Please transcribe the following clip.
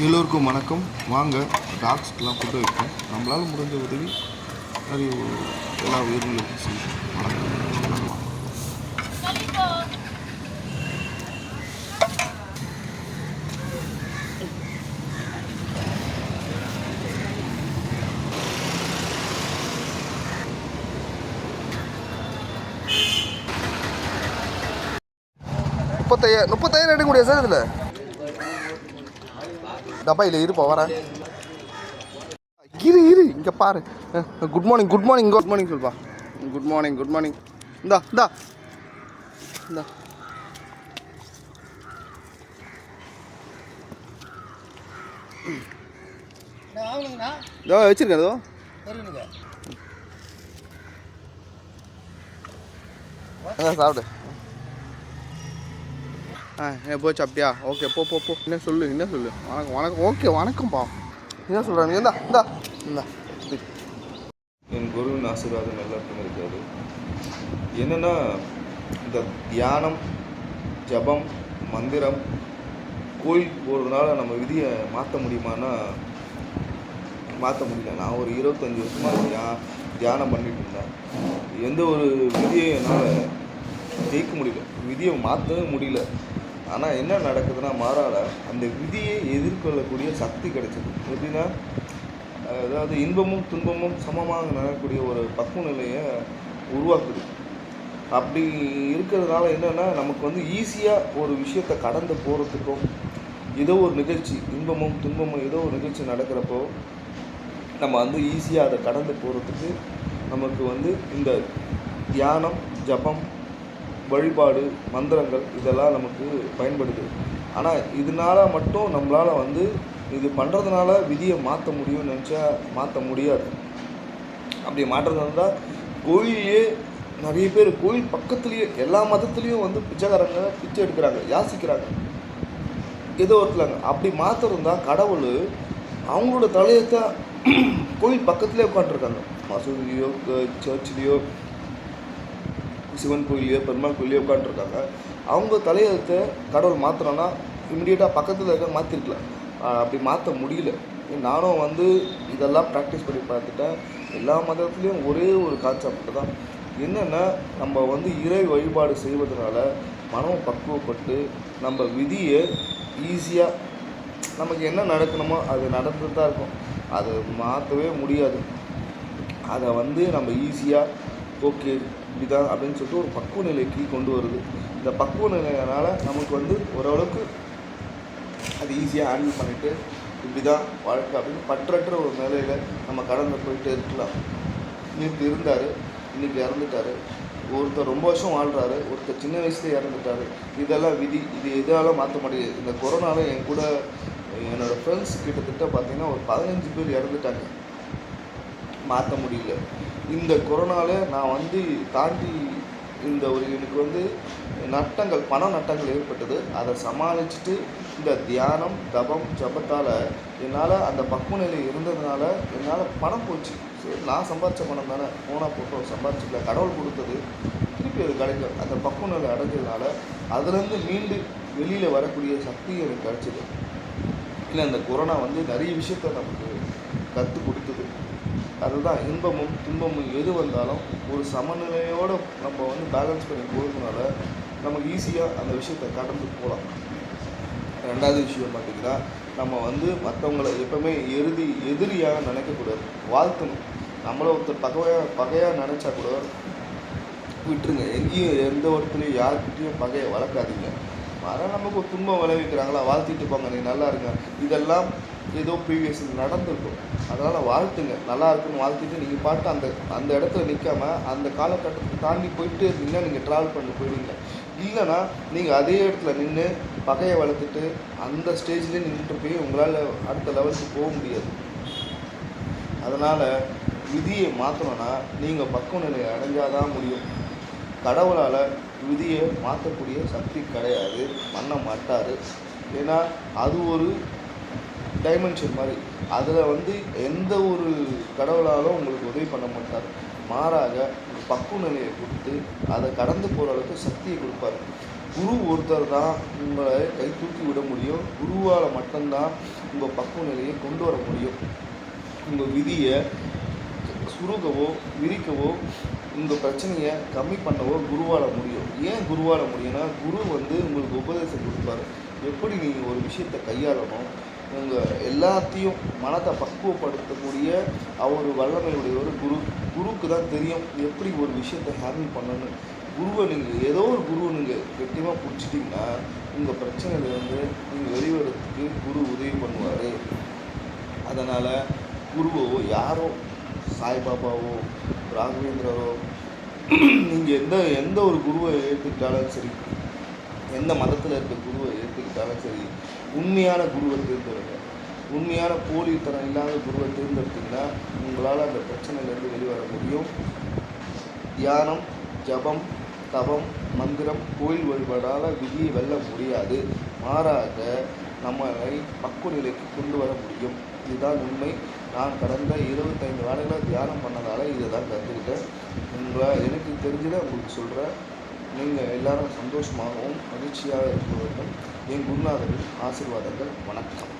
எல்லோருக்கும் வணக்கம். வாங்க டாக்ஸ்க்கெலாம் ஃபுட்டு வைப்போம் நம்மளால் முடிஞ்ச உதவி அது எல்லா உயிர்களுக்கும் செய்யும் வணக்கம். முப்பத்தையா முப்பத்தாயிரம் எடுக்க முடியாது சார் இதில்? டப்பாயில் இருப்பா வரேன். இரு இரு இங்கே பாரு. Good morning good morning good morning சொல்பா good morning good morning இந்தா இந்தா. இந்தா. வச்சிருக்கேன் அதான் சாப்பிடு. ஆ போச்சு அப்படியா? ஓகே போ போ போ. என்ன சொல்லு என்ன சொல்லு? வணக்கம் வணக்கம். ஓகே வணக்கம்ப்பா. என்ன சொல்கிறாங்க இந்தா இந்தா இந்தா. என் குருவின் ஆசீர்வாதம் எல்லாருக்கும் இருக்காது என்னென்னா இந்த தியானம் ஜபம் மந்திரம் கோயில் போகிறதுனால நம்ம விதியை மாற்ற முடியுமான்னா மாற்ற முடியல. நான் ஒரு இருபத்தஞ்சி வருஷமாக தியா தியானம் பண்ணிட்டு இருந்தேன். எந்த ஒரு விதியை என்னால் ஜெயிக்க முடியல. விதியை மாற்றவே முடியல. ஆனால் என்ன நடக்குதுன்னா மாறால அந்த விதியை எதிர்கொள்ளக்கூடிய சக்தி கிடைச்சது. எப்படின்னா அதாவது இன்பமும் துன்பமும் சமமாக நடக்கக்கூடிய ஒரு பக்குவ நிலையை உருவாக்குது. அப்படி இருக்கிறதுனால என்னென்னா நமக்கு வந்து ஈஸியாக ஒரு விஷயத்தை கடந்து போகிறதுக்கும் ஏதோ ஒரு நிகழ்ச்சி இன்பமும் துன்பமும் ஏதோ ஒரு நிகழ்ச்சி நடக்கிறப்போ நம்ம வந்து ஈஸியாக அதை கடந்து போகிறதுக்கு நமக்கு வந்து இந்த தியானம் ஜபம் வழிபாடு மந்திரங்கள் இதெல்லாம் நமக்கு பயன்படுது. ஆனால் இதனால மட்டும் நம்மளால் வந்து இது பண்ணுறதுனால விதியை மாற்ற முடியும்னு நினச்சா மாற்ற முடியாது. அப்படி மாற்றுறதா இருந்தால் கோயிலே நிறைய பேர் கோயில் பக்கத்துலேயே எல்லா மதத்துலேயும் வந்து பிச்சைக்காரங்க பிச்சை எடுக்கிறாங்க யாசிக்கிறாங்க. ஏதோ ஒருத்தலாங்க அப்படி மாற்றிருந்தா கடவுள் அவங்களோட தலையத்தை கோயில் பக்கத்துலேயே உட்காந்துருக்காங்க மசூதியோ சர்ச்சிலேயோ சிவன் கோயிலையோ பெருமாள் கோயிலையோ உட்காந்துருக்காங்க அவங்க தலையெழுத்தை கடவுள் மாத்திரம்னா இமிடியேட்டாக பக்கத்தில் இருக்க மாற்றிருக்கலாம் அப்படி மாற்ற முடியல. நானும் வந்து இதெல்லாம் ப்ராக்டிஸ் பண்ணி பார்த்துட்டேன். எல்லா மதத்துலேயும் ஒரே ஒரு கான்செப்ட் தான் என்னென்னா நம்ம வந்து இறை வழிபாடு செய்வதனால மனம் பக்குவப்பட்டு நம்ம விதியை ஈஸியாக நமக்கு என்ன நடக்கணுமோ அது நடந்துட்டு தான் இருக்கும். அதை மாற்றவே முடியாது. அதை வந்து நம்ம ஈஸியாக ஓகே இப்படிதான் அப்படின்னு சொல்லிட்டு ஒரு பக்குவ நிலைக்கு கொண்டு வருது. இந்த பக்குவ நிலையினால நமக்கு வந்து ஓரளவுக்கு அது ஈஸியாக ஹேண்டில் பண்ணிவிட்டு இப்படி தான் வாழ்க்கை அப்படின்னு பற்றற்ற ஒரு நிலையில் நம்ம கடந்து போயிட்டு இருக்கலாம். நேற்று இருந்தார் இன்னைக்கு இறந்துட்டார். ஒருத்தர் ரொம்ப வருஷம் வாழ்கிறாரு ஒருத்தர் சின்ன வயசுல இறந்துட்டாரு. இதெல்லாம் விதி இது எதாலும் மாற்ற முடியாது. இந்த கொரோனாவில் என் கூட என்னோடய ஃப்ரெண்ட்ஸ் கிட்டத்தட்ட பார்த்தீங்கன்னா ஒரு பதினஞ்சு பேர் இறந்துட்டாங்க. மாற்ற முடியல. இந்த கொரோனாவில் நான் வந்து தாண்டி இந்த ஒரு எனக்கு வந்து நட்டங்கள் பண நட்டங்கள் ஏற்பட்டது. அதை சமாளிச்சுட்டு இந்த தியானம் தபம் ஜபத்தால் என்னால் அந்த பக்குவ நிலை இருந்ததுனால என்னால் பணம் போச்சு. சரி நான் சம்பாதிச்ச பணம் தானே. போனால் போட்டோம் சம்பாதிச்சிக்கல. கடவுள் கொடுத்தது. திருப்பி அது கிடைக்கும் அந்த பக்குவ நிலை அடைஞ்சதுனால அதுலேருந்து மீண்டு வெளியில் வரக்கூடிய சக்தி எனக்கு கிடச்சிது. இல்லை அந்த கொரோனா வந்து நிறைய விஷயத்த நமக்கு கற்றுக் கொடுத்தது. அதுதான் இன்பமும் துன்பமும் எது வந்தாலும் ஒரு சமநிலையோடு நம்ம வந்து பேலன்ஸ் பண்ணி போகிறதுனால நமக்கு ஈஸியாக அந்த விஷயத்தை கடந்து போகலாம். ரெண்டாவது விஷயம் பார்த்திங்கன்னா நம்ம வந்து மற்றவங்களை எப்போவுமே எருதி எதிரியாக நினைக்கக்கூடாது வாழ்த்தணும். நம்மளை ஒருத்தர் பகையாக பகையாக நினச்சா கூட விட்டுருங்க. எங்கேயும் எந்த ஒருத்தரையும் யார்கிட்டையும் பகையை வளர்க்காதீங்க. வர நமக்கு ஒரு துன்பம் விளைவிக்கிறாங்களா? வாழ்த்திட்டு போங்க நீ நல்லா இருங்க. இதெல்லாம் ஏதோ ப்ரீவியஸ் நடந்திருக்கும். அதனால் வாழ்த்துங்க. நல்லா இருக்குன்னு வாழ்த்திட்டு நீங்கள் பாட்டு அந்த அந்த இடத்துல நிற்காம அந்த காலகட்டத்தை தாண்டி போயிட்டு இருந்தீங்கன்னா நீங்கள் ட்ராவல் பண்ணி போயிடுவீங்க. இல்லைன்னா நீங்கள் அதே இடத்துல நின்று பகையை வளர்த்துட்டு அந்த ஸ்டேஜ்லேயே நின்றுட்டு போய் உங்களால் அடுத்த லெவலுக்கு போக முடியாது. அதனால் விதியை மாற்றணும்னா நீங்கள் பக்குவ நிலையை அடைஞ்சாதான் முடியும். கடவுளால் விதியை மாற்றக்கூடிய சக்தி கிடையாது. பண்ண மாட்டார். ஏன்னா அது ஒரு டைமென்ஷன் மாதிரி. அதில் வந்து எந்த ஒரு கடவுளாலும் உங்களுக்கு உதவி பண்ண மாட்டார். மாறாக ஒரு பக்குவ நிலையை கொடுத்து அதை கடந்து போகிற அளவுக்கு சக்தியை கொடுப்பாரு. குரு ஒருத்தர் தான் உங்களை கை தூக்கி விட முடியும். குருவால் மட்டும்தான் உங்கள் பக்குவ நிலையை கொண்டு வர முடியும். உங்கள் விதியை சுருகவோ விரிக்கவோ உங்கள் பிரச்சனையை கம்மி பண்ணவோ குருவால் முடியும். ஏன் குருவால் முடியும்னா குரு வந்து உங்களுக்கு உபதேசம் கொடுப்பாரு. எப்படி நீங்கள் ஒரு விஷயத்தை கையாளணும்? உங்கள் எல்லாத்தையும் மனத்தை பக்குவப்படுத்தக்கூடிய அவர் வல்லமையுடைய ஒரு குரு. குருக்கு தான் தெரியும் எப்படி ஒரு விஷயத்தை ஹேண்டில் பண்ணணும் குருவை நீங்கள் ஏதோ ஒரு குருவை நீங்கள் கெட்டியமாக பிடிச்சிட்டிங்கன்னா உங்கள் பிரச்சனையிலேருந்து நீங்கள் வெளிவரத்துக்கு குரு உதவி பண்ணுவார். அதனால் குருவோ யாரோ சாய்பாபாவோ ராகவேந்திரரோ நீங்கள் எந்த எந்த ஒரு குருவை ஏற்றுக்கிட்டாலும் சரி எந்த மதத்தில் இருக்க குருவை ஏற்றுக்கிட்டாலும் சரி உண்மையான குருவை தேர்ந்தெடுங்க. உண்மையான போலித்தனம் இல்லாத குருவை தேர்ந்தெடுத்தீங்கன்னா உங்களால் அந்த பிரச்சனையிலேருந்து வெளிவர முடியும். தியானம் ஜபம் தவம் மந்திரம் கோயில் வழிபாடால் விதியை வெல்ல முடியாது. மாறாக நம்மளை பக்குவ நிலைக்கு கொண்டு வர முடியும். இதுதான் உண்மை. நான் கடந்த இருபத்தைந்து நாடுகளாக தியானம் பண்ணதால் இதை தான் கற்றுக்கிட்டேன் உங்களை எனக்கு தெரிஞ்சதை உங்களுக்கு சொல்கிறேன் நீங்கள் எல்லாரும் சந்தோஷமாகவும் மகிழ்ச்சியாக இருக்க வேண்டும். என் குருநாதரின் ஆசீர்வாதங்கள். வணக்கம்.